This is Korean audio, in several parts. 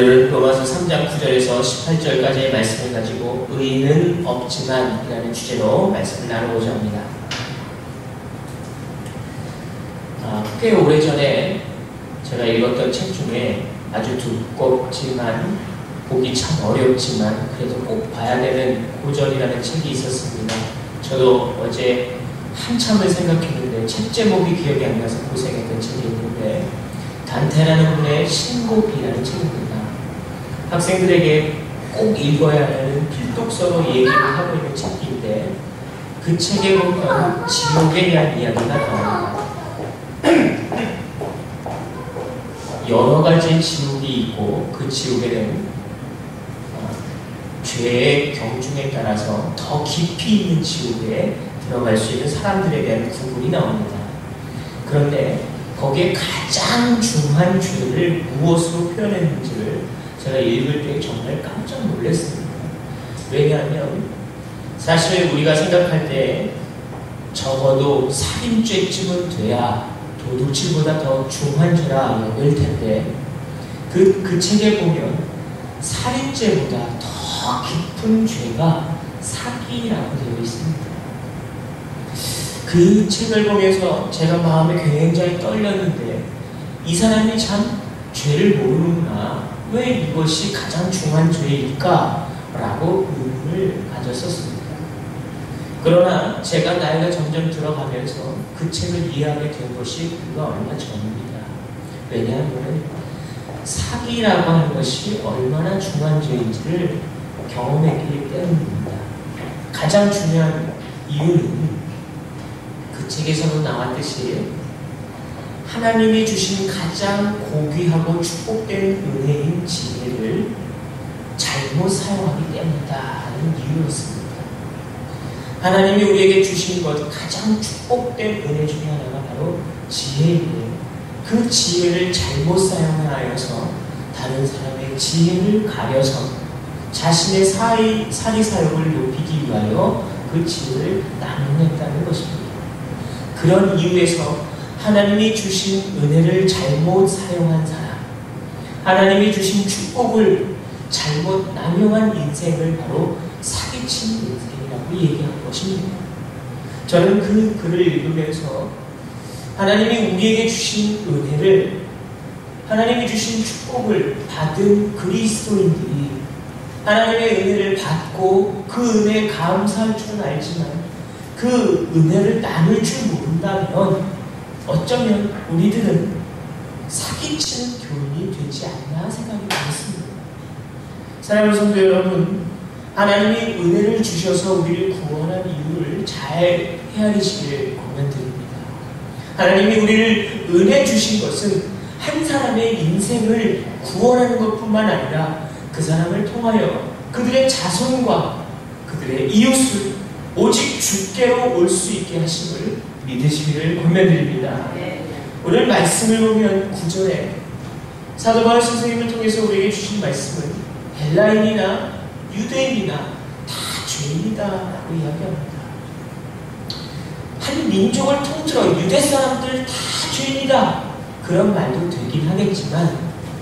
로마서 3장 9절에서 18절까지의 말씀을 가지고 의인은 없지만 이라는 주제로 말씀을 나누고자 합니다. 아, 꽤 오래전에 제가 읽었던 책 중에 아주 두껍지만 보기 참 어렵지만 그래도 꼭 봐야 되는 고전이라는 책이 있었습니다. 저도 어제 한참을 생각했는데 책 제목이 기억이 안 나서 고생했던 책이 있는데 단테라는 분의 신곡이라는 책입니다. 학생들에게 꼭 읽어야 하는 필독서로 얘기를 하고 있는 책인데 그 책에 보면 지옥에 대한 이야기가 나옵니다. 여러 가지 지옥이 있고 그 지옥에는 어, 죄의 경중에 따라서 더 깊이 있는 지옥에 들어갈 수 있는 사람들에 대한 구분이 나옵니다. 그런데 거기에 가장 중한 죄를 무엇으로 표현했는지를 제가 읽을 때 정말 깜짝 놀랐습니다. 왜냐하면 사실 우리가 생각할 때 적어도 살인죄쯤은 돼야 도둑질보다 더 중한 죄라 여길 텐데 그, 그 책에 보면 살인죄보다 더 깊은 죄가 사기라고 되어 있습니다. 그 책을 보면서 제가 마음에 굉장히 떨렸는데 이 사람이 참 죄를 모르는구나. 왜 이것이 가장 중한 죄일까? 라고 의문을 가졌었습니다. 그러나 제가 나이가 점점 들어가면서 그 책을 이해하게 된 것이 그가 얼마 전입니다. 왜냐하면 사기라고 하는 것이 얼마나 중한 죄인지를 경험했기 때문입니다. 가장 중요한 이유는 그 책에서도 나왔듯이 하나님이 주신 가장 고귀하고 축복된 은혜인 지혜를 잘못 사용하기 때문이다는 이유였습니다. 하나님이 우리에게 주신 것 가장 축복된 은혜 중에 하나가 바로 지혜인데 그 지혜를 잘못 사용하여서 다른 사람의 지혜를 가려서 자신의 사이, 사리 사욕을 높이기 위하여 그 지혜를 나누냈다는 것입니다. 그런 이유에서 하나님이 주신 은혜를 잘못 사용한 사람, 하나님이 주신 축복을 잘못 남용한 인생을 바로 사기친 인생이라고 얘기한 것입니다. 저는 그 글을 읽으면서 하나님이 우리에게 주신 은혜를 하나님이 주신 축복을 받은 그리스도인들이 하나님의 은혜를 받고 그 은혜에 감사할 줄은 알지만 그 은혜를 나눌 줄 모른다면 어쩌면 우리들은 사기치는 교인이 되지 않나 생각이 들었습니다. 사랑하는 성도 여러분, 하나님이 은혜를 주셔서 우리를 구원한 이유를 잘 헤아리시길 권면드립니다. 하나님이 우리를 은혜 주신 것은 한 사람의 인생을 구원하는 것뿐만 아니라 그 사람을 통하여 그들의 자손과 그들의 이웃을 오직 주께로 올 수 있게 하심을 믿으시기를 권면드립니다. 오늘 말씀을 보면 구절에 사도 바울 선생님을 통해서 우리에게 주신 말씀은 헬라인이나 유대인이나 다 죄인이다라고 이야기합니다. 한 민족을 통틀어 유대 사람들 다 죄인이다 그런 말도 되긴 하겠지만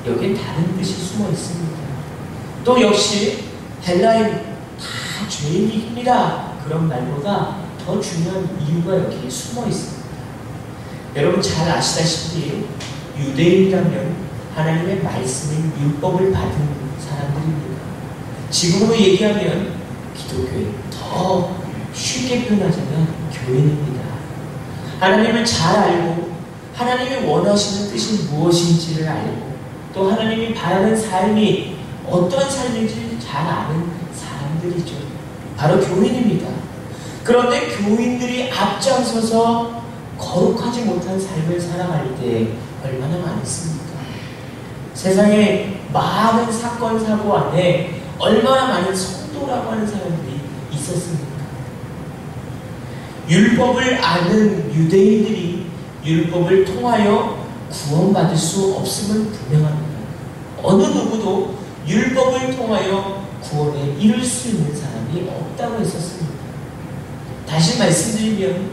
여기에 다른 뜻이 숨어 있습니다. 또 역시 헬라인 다 죄인입니다 그런 말보다 더 중요한 이유가 여기에 숨어 있습니다. 여러분 잘 아시다시피 유대인이라면 하나님의 말씀인 율법을 받은 사람들입니다. 지금으로 얘기하면 기독교인 더 쉽게 표현하자면 교인입니다. 하나님을 잘 알고 하나님이 원하시는 뜻이 무엇인지를 알고 또 하나님이 바라는 삶이 어떤 삶인지 잘 아는 사람들이죠. 바로 교인입니다. 그런데 교인들이 앞장서서 거룩하지 못한 삶을 살아갈 때 얼마나 많습니까? 세상에 많은 사건, 사고 안에 얼마나 많은 성도라고 하는 사람들이 있었습니까? 율법을 아는 유대인들이 율법을 통하여 구원받을 수 없음은 분명합니다. 어느 누구도 율법을 통하여 구원에 이룰 수 있는 사람이 없다고 했었습니다. 다시 말씀드리면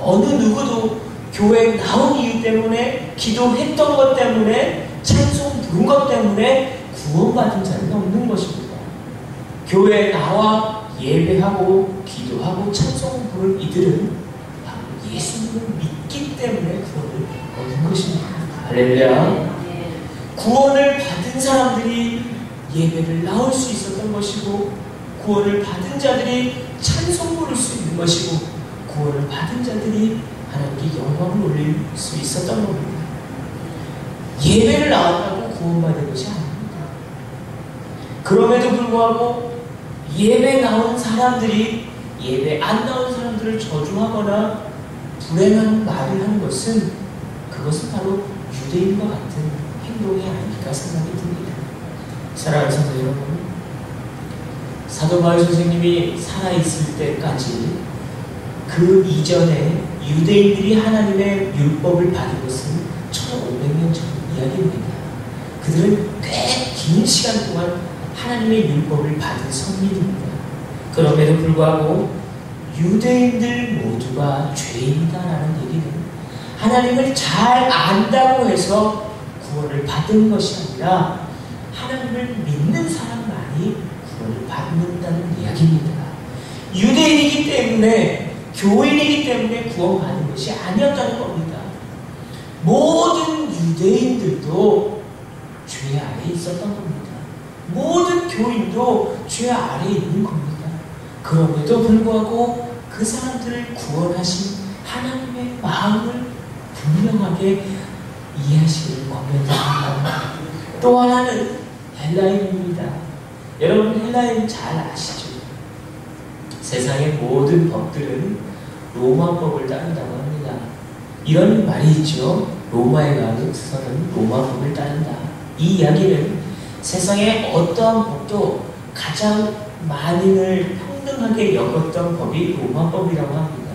어느 누구도 교회에 나온 이유 때문에 기도했던 것 때문에 찬송 부른 것 때문에 구원받은 자는 없는 것입니다. 교회에 나와 예배하고 기도하고 찬송 부를 이들은 예수님을 믿기 때문에 구원을 얻는 것입니다. 할렐루야. 구원을 받은 사람들이 예배를 나올 수 있었던 것이고 구원을 받은 자들이 찬송 부를 수 있는 것이고 구원을 받은 자들이 하나님께 영광을 올릴 수 있었던 겁니다. 예배를 나왔다고 구원받은 것이 아닙니다. 그럼에도 불구하고 예배 나온 사람들이 예배 안 나온 사람들을 저주하거나 불행한 말을 하는 것은 그것은 바로 유대인과 같은 행동이 아닐까 생각이 듭니다. 사랑하는 성도 여러분, 사도 바울 선생님이 살아있을 때까지 그 이전에 유대인들이 하나님의 율법을 받은 것은 1500년 전 이야기입니다. 그들은 꽤 긴 시간 동안 하나님의 율법을 받은 성민입니다. 그럼에도 불구하고 유대인들 모두가 죄인이다라는 얘기는 하나님을 잘 안다고 해서 구원을 받은 것이 아니라 하나님을 믿는 사람만이 구원을 받는다는 이야기입니다. 유대인이기 때문에 교인이기 때문에 구원받는 것이 아니었다는 겁니다. 모든 유대인들도 죄 아래 있었던 겁니다. 모든 교인도 죄 아래 있는 겁니다. 그럼에도 불구하고 그 사람들을 구원하신 하나님의 마음을 분명하게 이해하시기를 권면드립니다. 또 하나는 헬라인입니다. 여러분 헬라인 잘 아시죠? 세상의 모든 법들은 로마법을 따른다고 합니다. 이런 말이 있죠. 로마에 가서는 로마법을 따른다. 이 이야기는 세상의 어떠한 법도 가장 만인을 평등하게 여겼던 법이 로마법이라고 합니다.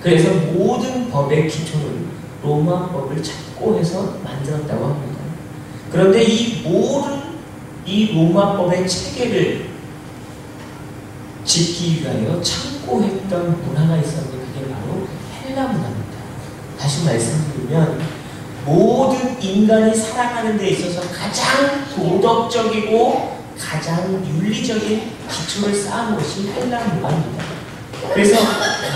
그래서 모든 법의 기초는 로마법을 찾고 해서 만들었다고 합니다. 그런데 이 모든 이 로마법의 체계를 짓기 위하여 참고했던 문화가 있었는데 그게 바로 헬라 문화입니다. 다시 말씀드리면 모든 인간이 살아가는 데 있어서 가장 도덕적이고 가장 윤리적인 기초를 쌓은 것이 헬라 문화입니다. 그래서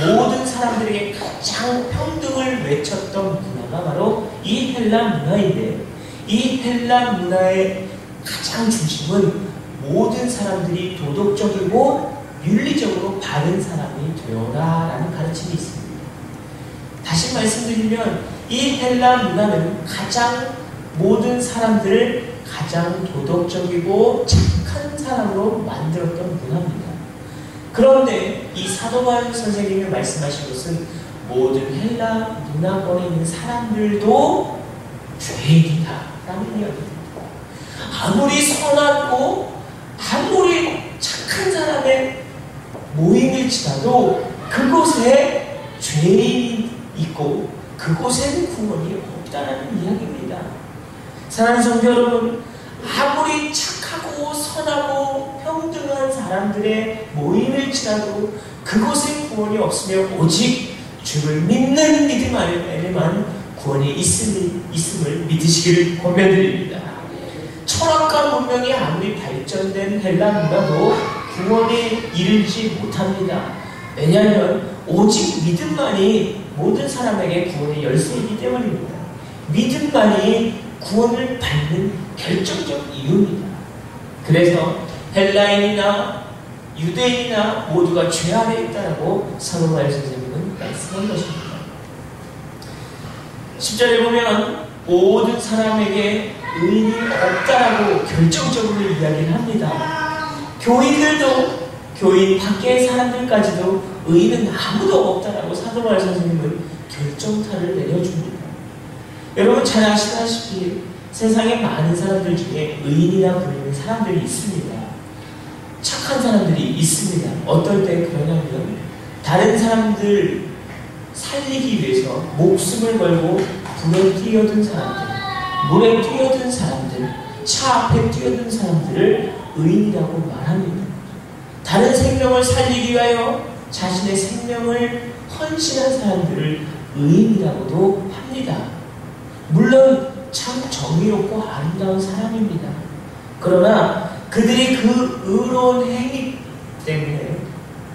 모든 사람들에게 가장 평등을 외쳤던 문화가 바로 이 헬라 문화인데 이 헬라 문화의 가장 중심은 모든 사람들이 도덕적이고 윤리적으로 바른 사람이 되어라라는 가르침이 있습니다. 다시 말씀드리면 이 헬라 문화는 가장 모든 사람들을 가장 도덕적이고 착한 사람으로 만들었던 문화입니다. 그런데 이 사도 바울 선생님이 말씀하신 것은 모든 헬라 문화권에 있는 사람들도 죄인이다 라는 이야기입니다. 아무리 선하고 아무리 착한 사람의 모임일지라도 그곳에 죄인이 있고 그곳에는 구원이 없다는 이야기입니다. 사랑하는 성도 여러분, 아무리 착하고 선하고 평등한 사람들의 모임일지라도 그곳에 구원이 없으며 오직 주를 믿는 믿음 안에만 구원이 있음을, 있음을 믿으시기를 권면드립니다. 철학과 문명이 아무리 발전된 헬라 문화도 구원에 이르지 못합니다. 왜냐하면 오직 믿음만이 모든 사람에게 구원의 열쇠이기 때문입니다. 믿음만이 구원을 받는 결정적 이유입니다. 그래서 헬라인이나 유대인이나 모두가 죄 아래 있다라고 사노바엘 선생님은 말씀한 것입니다. 10절에 보면 모든 사람에게 의인이 없다라고 결정적으로 이야기를 합니다. 교인들도 교인 밖의 사람들까지도 의인은 아무도 없다라고 사도바울 선생님은 결정타를 내려줍니다. 여러분 잘 아시다시피 세상에 많은 사람들 중에 의인이라 불리는 사람들이 있습니다. 착한 사람들이 있습니다. 어떨 때 그러냐면 다른 사람들 살리기 위해서 목숨을 걸고 불에 뛰어든 사람들, 물에 뛰어든 사람들, 차 앞에 뛰어든 사람들을 의인이라고 말합니다. 다른 생명을 살리기 위하여 자신의 생명을 헌신한 사람들을 의인이라고도 합니다. 물론 참 정의롭고 아름다운 사람입니다. 그러나 그들이 그 의로운 행위 때문에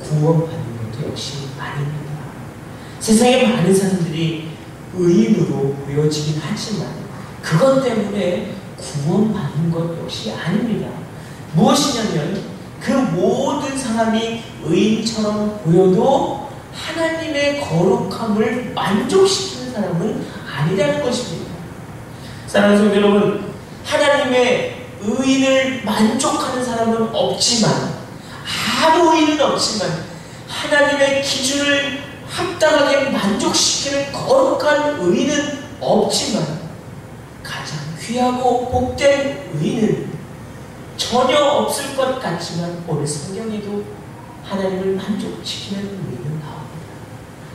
구원받는 것도 역시 아닙니다. 세상에 많은 사람들이 의인으로 보여지긴 하지만 그것 때문에 구원받는 것 역시 아닙니다. 무엇이냐면 그 모든 사람이 의인처럼 보여도 하나님의 거룩함을 만족시키는 사람은 아니라는 것입니다. 사랑하는 성도 여러분, 하나님의 의인을 만족하는 사람은 없지만 아무 의인은 없지만 하나님의 기준을 합당하게 만족시키는 거룩한 의인은 없지만 가장 귀하고 복된 의인은 전혀 없을 것 같지만 오늘 성경에도 하나님을 만족시키는 의인은 나옵니다.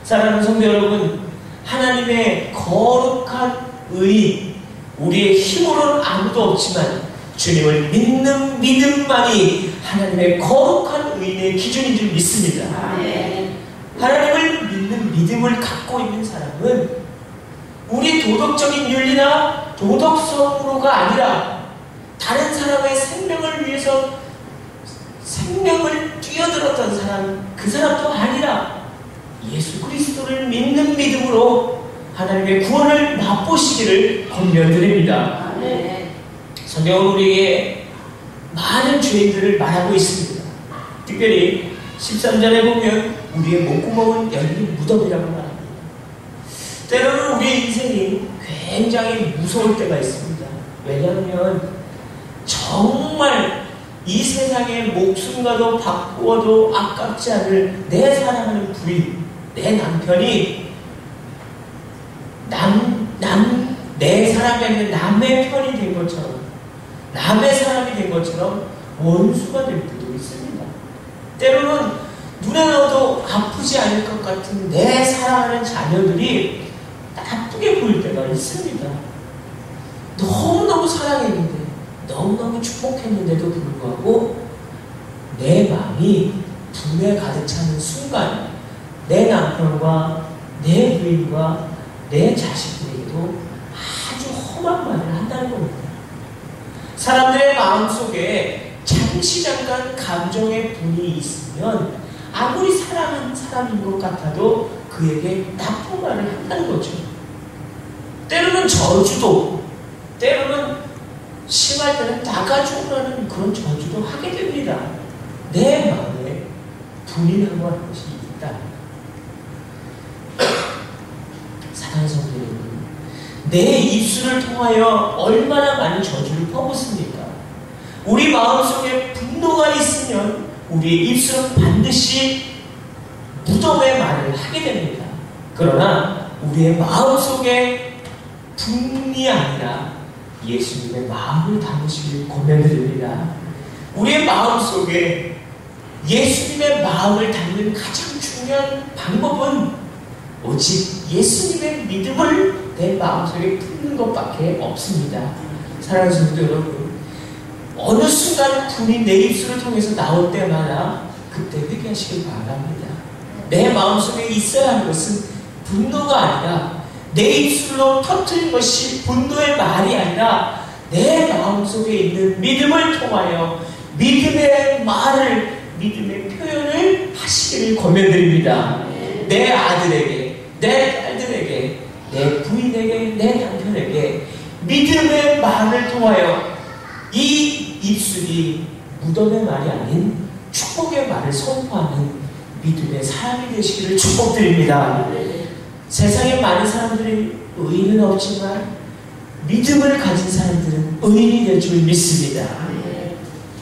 사랑하는 성도 여러분, 하나님의 거룩한 의인, 우리의 힘으로는 아무도 없지만 주님을 믿는 믿음만이 하나님의 거룩한 의인의 기준인 줄 믿습니다. 하나님을 믿는 믿음을 갖고 있는 사람은 우리 도덕적인 윤리나 도덕성으로가 아니라 다른 사람의 생명을 위해서 생명을 뛰어들었던 사람, 그 사람도 아니라 예수 그리스도를 믿는 믿음으로 하나님의 구원을 맛보시기를 권면드립니다. 성경은 우리에게 많은 죄인들을 말하고 있습니다. 특별히 13절에 보면 우리의 목구멍은 열린 무덤이라고 말합니다. 때로는 우리의 인생이 굉장히 무서울 때가 있습니다. 왜냐하면 정말 이 세상의 목숨과도 바꾸어도 아깝지 않을 내 사랑하는 부인, 내 남편이 남, 남, 내 사람이 아니라 남의 편이 된 것처럼, 남의 사람이 된 것처럼 원수가 될 때도 있습니다. 때로는 눈에 넣어도 아프지 않을 것 같은 내 사랑하는 자녀들이 나쁘게 보일 때가 있습니다. 너무너무 사랑했는데, 너무너무 축복했는데도 불구하고 내 마음이 분에 가득 차는 순간 내 남편과 내 부인과 내 자식들에게도 아주 험한 말을 한다는 겁니다. 사람들의 마음속에 잠시 잠깐 감정의 분이 있으면 아무리 사랑하는 사람인 것 같아도 그에게 나쁜 말을 한다는 거죠. 때로는 저주도, 때로는 심할 때는 나가주라는 그런 저주도 하게 됩니다. 내 마음에 분이 나는 것이 있다. 사랑하는 성도 여러분, 내 입술을 통하여 얼마나 많은 저주를 퍼붓습니까? 우리 마음속에 분노가 있으면 우리의 입술은 반드시 무덤의 말을 하게 됩니다. 그러나 우리의 마음속에 분이 아니라 예수님의 마음을 담으시길 권면드립니다. 우리의 마음 속에 예수님의 마음을 담는 가장 중요한 방법은 오직 예수님의 믿음을 내 마음속에 품는 것밖에 없습니다. 사랑하는 성도 여러분, 어느 순간 분이 내 입술을 통해서 나올 때마다 그때 회개하시길 바랍니다. 내 마음속에 있어야 하는 것은 분노가 아니라 내 입술로 터뜨린 것이 분노의 말이 아니라 내 마음속에 있는 믿음을 통하여 믿음의 말을 믿음의 표현을 하시기를 권면드립니다. 내 아들에게, 내 딸들에게, 내 부인에게, 내 남편에게 믿음의 말을 통하여 이 입술이 무덤의 말이 아닌 축복의 말을 선포하는 믿음의 사람이 되시기를 축복드립니다. 세상에 많은 사람들이 의인은 없지만 믿음을 가진 사람들은 의인이 될 줄 믿습니다.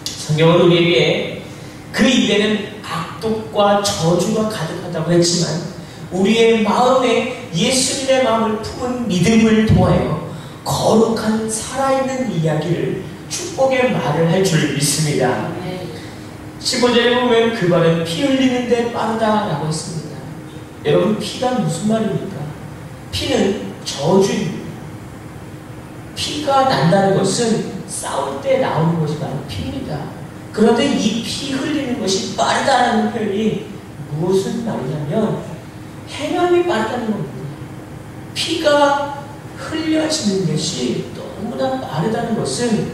성경은 우리에게 그 입에는 악독과 저주가 가득하다고 했지만 우리의 마음에 예수님의 마음을 품은 믿음을 통하여 거룩한 살아있는 이야기를 축복의 말을 할 줄 믿습니다. 15절에 보면 그 말은 피 흘리는데 빠르다라고 했습니다. 여러분 피가 무슨 말입니까? 피는 저주입니다. 피가 난다는 것은 싸울 때 나오는 것이 바로 피입니다. 그런데 이 피 흘리는 것이 빠르다는 표현이 무슨 말이냐면 해감이 빠르다는 겁니다. 피가 흘려지는 것이 너무나 빠르다는 것은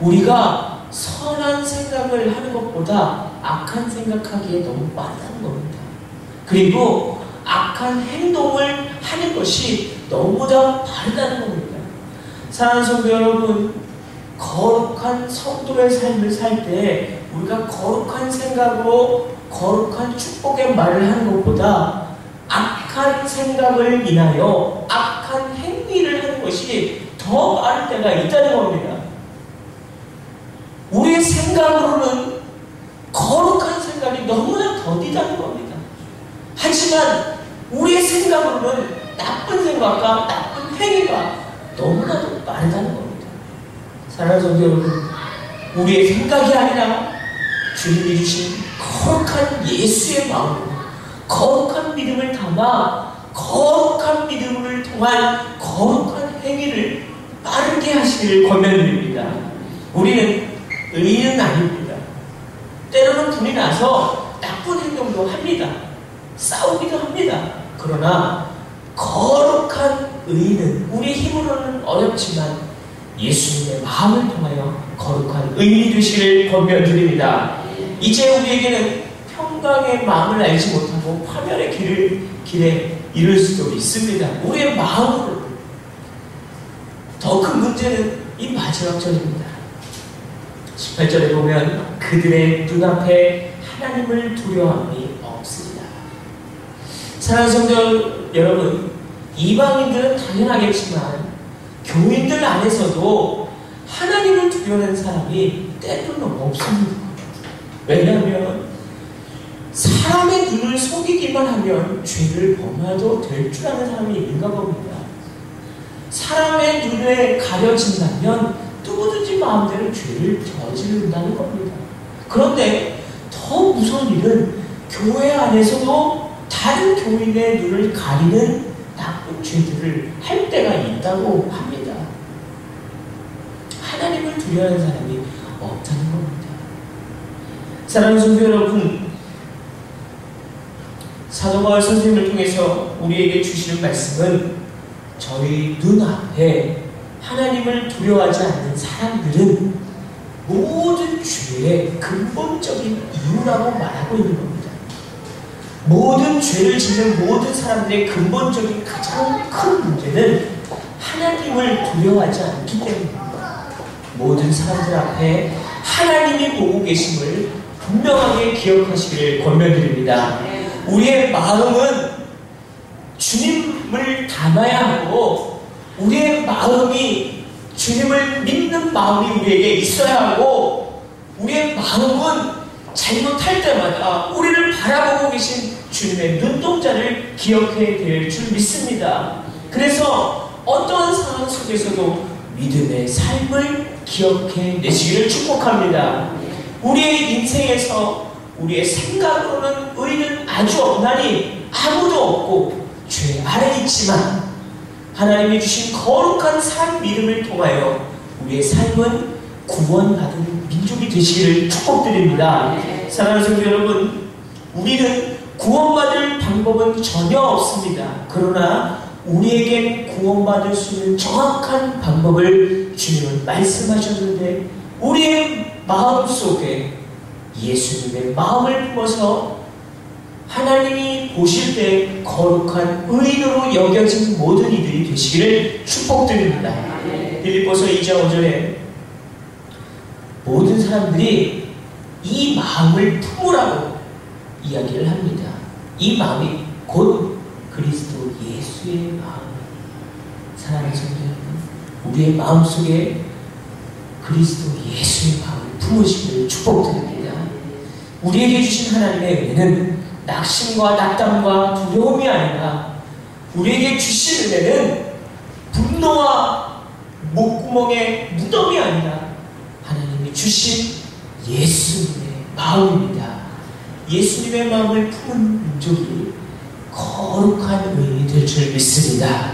우리가 선한 생각을 하는 것보다 악한 생각하기에 너무 빠르다는 겁니다. 그리고 악한 행동을 하는 것이 너무나 바르다는 겁니다. 사랑하는 성도 여러분, 거룩한 성도의 삶을 살 때 우리가 거룩한 생각으로 거룩한 축복의 말을 하는 것보다 악한 생각을 인하여 악한 행위를 하는 것이 더 빠를 때가 있다는 겁니다. 우리의 생각으로는 거룩한 생각이 너무나 더디다는 겁니다. 하지만 생각으로는 나쁜 생각과 나쁜 행위가 너무나도 빠르다는 겁니다. 사랑하는 성도 여러분, 우리의 생각이 아니라 주님이 주신 거룩한 예수의 마음으로 거룩한 믿음을 담아 거룩한 믿음을 통한 거룩한 행위를 빠르게 하시기를 권면드립니다. 우리는 의인은 아닙니다. 때로는 분이 나서 나쁜 행동도 합니다. 싸우기도 합니다. 그러나 거룩한 의인은 우리 힘으로는 어렵지만 예수님의 마음을 통하여 거룩한 의인이 되시기를 권면드립니다. 이제 우리에게는 평강의 마음을 알지 못하고 파멸의 길을 길에 이룰 수도 있습니다. 우리의 마음으로 더 큰 문제는 이 마지막 절입니다. 18절에 보면 그들의 눈앞에 하나님을 없습니다. 사랑하는 성도 여러분, 이방인들은 당연하겠지만 교인들 안에서도 하나님을 두려워하는 사람이 때로는 없습니다. 왜냐하면 사람의 눈을 속이기만 하면 죄를 범해도 될 줄 아는 사람이 있는가 봅니다. 사람의 눈에 가려진다면 누구든지 마음대로 죄를 저지른다는 겁니다. 그런데 더 무서운 일은 교회 안에서도 다른 교인의 눈을 가리는 나쁜 죄들을 할 때가 있다고 합니다. 하나님을 두려워하는 사람이 없다는 겁니다. 사랑하는 성도 여러분, 사도바울 선생님을 통해서 우리에게 주시는 말씀은 저희 눈앞에 하나님을 두려워하지 않는 사람들은 모든 죄의 근본적인 이유라고 말하고 있는 겁니다. 모든 죄를 짓는 모든 사람들의 근본적인 가장 큰 문제는 하나님을 두려워하지 않기 때문입니다. 모든 사람들 앞에 하나님이 보고 계심을 분명하게 기억하시기를 권면드립니다. 우리의 마음은 주님을 닮아야 하고 우리의 마음이 주님을 믿는 마음이 우리에게 있어야 하고 우리의 마음은 잘못할 때마다 우리를 바라보고 계신 주님의 눈동자를 기억해야 될 줄 믿습니다. 그래서 어떠한 상황 속에서도 믿음의 삶을 기억해 내시기를 축복합니다. 우리의 인생에서 우리의 생각으로는 의는 아주 없나니 아무도 없고 죄 아래 있지만 하나님이 주신 거룩한 삶 믿음을 통하여 우리의 삶은 구원받은 민족이 되시기를 축복드립니다. 사랑하는 성도 여러분, 우리는 구원받을 방법은 전혀 없습니다. 그러나 우리에겐 구원받을 수 있는 정확한 방법을 주님은 말씀하셨는데 우리의 마음 속에 예수님의 마음을 품어서 하나님이 보실 때 거룩한 의인으로 여겨진 모든 이들이 되시기를 축복드립니다. 빌립보서 2장 5절에 모든 사람들이 이 마음을 품으라고 이야기를 합니다. 이 마음이 곧 그리스도 예수의 마음입니다. 사랑하는 성도 여러분, 우리의 마음 속에 그리스도 예수의 마음을 품으시기를 축복드립니다. 우리에게 주신 하나님의 은혜는 낙심과 낙담과 두려움이 아니라 우리에게 주신 은혜는 분노와 목구멍의 무덤이 아니라 주신 예수님의 마음입니다. 예수님의 마음을 품은 민족이 거룩한 의인이 될 줄 믿습니다.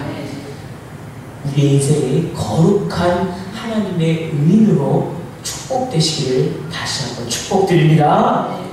우리 인생이 거룩한 하나님의 의인으로 축복되시기를 다시 한번 축복드립니다.